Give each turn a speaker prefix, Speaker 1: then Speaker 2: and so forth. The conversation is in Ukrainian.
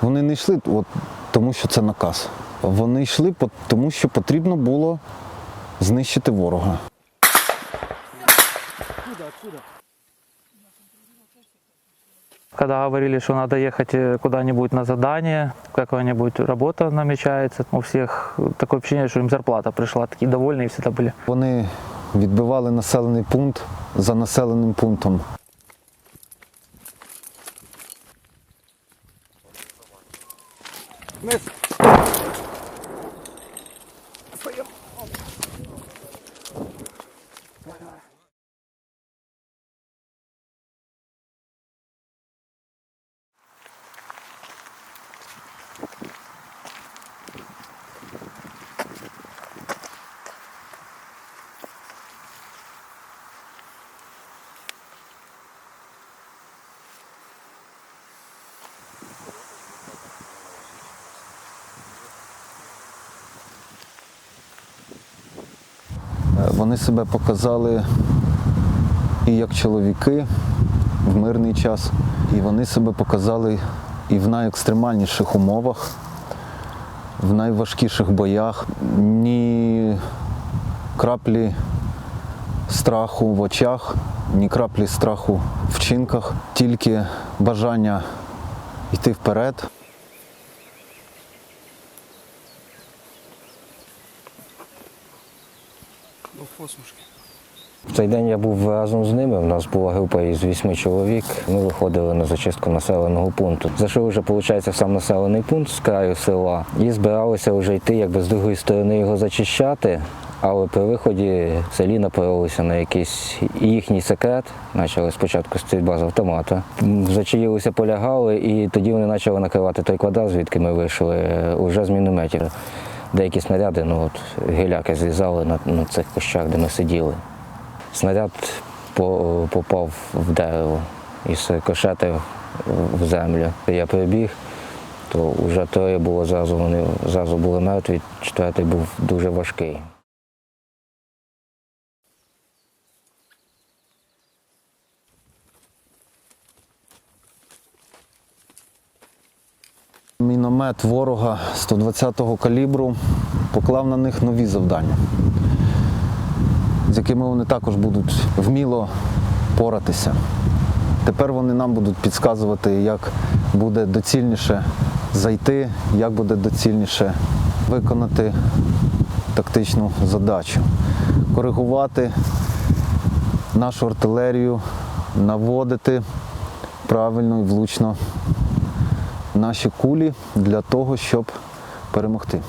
Speaker 1: Вони не йшли, от, тому що це наказ. Вони йшли, по- тому що потрібно було знищити ворога.
Speaker 2: Когда говорили, что надо ехать э, куда-нибудь на задание, какая-нибудь работа намечается, у всех э, такое впечатление, что им зарплата пришла, такие довольные всегда были.
Speaker 1: Вони відбивали населений пункт за населеним пунктом. Miss. Put your... Вони себе показали і як чоловіки в мирний час, і вони себе показали і в найекстремальніших умовах, в найважкіших боях. Ні краплі страху в очах, ні краплі страху в вчинках, тільки бажання йти вперед.
Speaker 3: В цей день я був разом з ними. У нас була група із вісьми чоловік. Ми виходили на зачистку населеного пункту. Зайшли вже, виходить, в сам населений пункт з краю села і збиралися вже йти якби з другої сторони його зачищати. Але при виході в селі напоролися на якийсь їхній секрет. Почали спочатку стрільба з автомата. Зачаїлися, полягали, і тоді вони почали накривати той квадрат, звідки ми вийшли, уже з мінометів. Деякі снаряди, ну от гіляки зрізали на, на цих кущах, де ми сиділи. Снаряд по- попав в дерево із кошети в землю. Я прибіг, то вже троє було зразу, вони зразу були мертві, четвертий був дуже важкий.
Speaker 1: Міномет ворога 120-го калібру поклав на них нові завдання, з якими вони також будуть вміло поратися. Тепер вони нам будуть підказувати, як буде доцільніше зайти, як буде доцільніше виконати тактичну задачу, коригувати нашу артилерію, наводити правильно і влучно наші кулі для того, щоб перемогти.